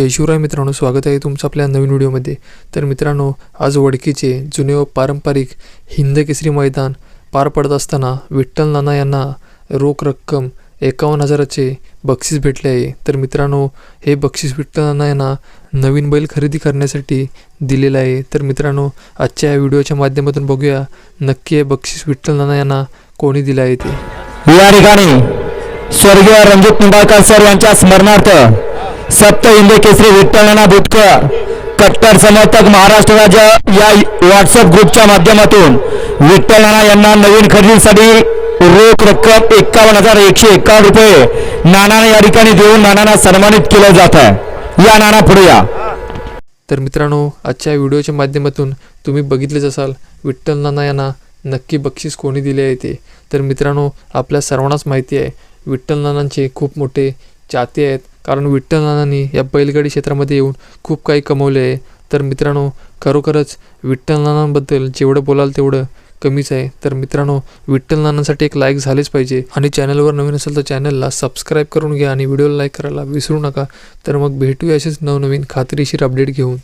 जय शिवराय मित्रांनो स्वागत आहे तुमचं आपल्या नवीन व्हिडिओमध्ये. तर मित्रांनो आज वडकीचे जुने व पारंपरिक हिंद केसरी मैदान पार पडत असताना विठ्ठल नाना यांना रोख रक्कम एकावन्न हजाराचे बक्षीस भेटले आहे. तर मित्रांनो हे बक्षीस विठ्ठल नाना यांना नवीन बैल खरेदी करण्यासाठी दिलेलं आहे. तर मित्रांनो आजच्या या व्हिडिओच्या माध्यमातून बघूया नक्की हे बक्षीस विठ्ठल नाना यांना कोणी दिलं आहे ते. या ठिकाणी स्वर्गीय रणजित निंबाळकर सर यांच्या स्मरणार्थ सप्त हिंद केसरी विठ्ठलनाना बुटकर कट्टर समर्थक महाराष्ट्र राज्य या व्हॉट्सअप ग्रुपच्या माध्यमातून विठ्ठलनाना यांना नवीन खरेदीसाठी रोख रक्कम एकावन्न हजार एकशे एक्कावन्न रुपये नाना या ठिकाणी देऊन नानांना सन्मानित केलं जात आहे. या नाना पुढे या. तर मित्रांनो आजच्या व्हिडिओच्या माध्यमातून तुम्ही बघितलेच असाल विठ्ठल नाना यांना नक्की बक्षीस कोणी दिले आहे ते. तर मित्रांनो आपल्या सर्वांनाच माहिती आहे विठ्ठल नानांचे खूप मोठे चाहते आहेत कारण विठ्ठल या बैलगाडी क्षेत्रामध्ये येऊन खूप काही कमवले आहे. तर मित्रांनो खरोखरच विठ्ठल नानांबद्दल जेवढं बोलाल तेवढं कमीच आहे. तर मित्रांनो विठ्ठल नानांसाठी एक लाईक झालेच पाहिजे. आणि चॅनलवर नवीन असेल तर चॅनलला सबस्क्राईब करून घ्या आणि व्हिडिओला लाईक करायला विसरू नका. तर मग भेटूया असेच नवनवीन खात्रीशीर अपडेट घेऊन.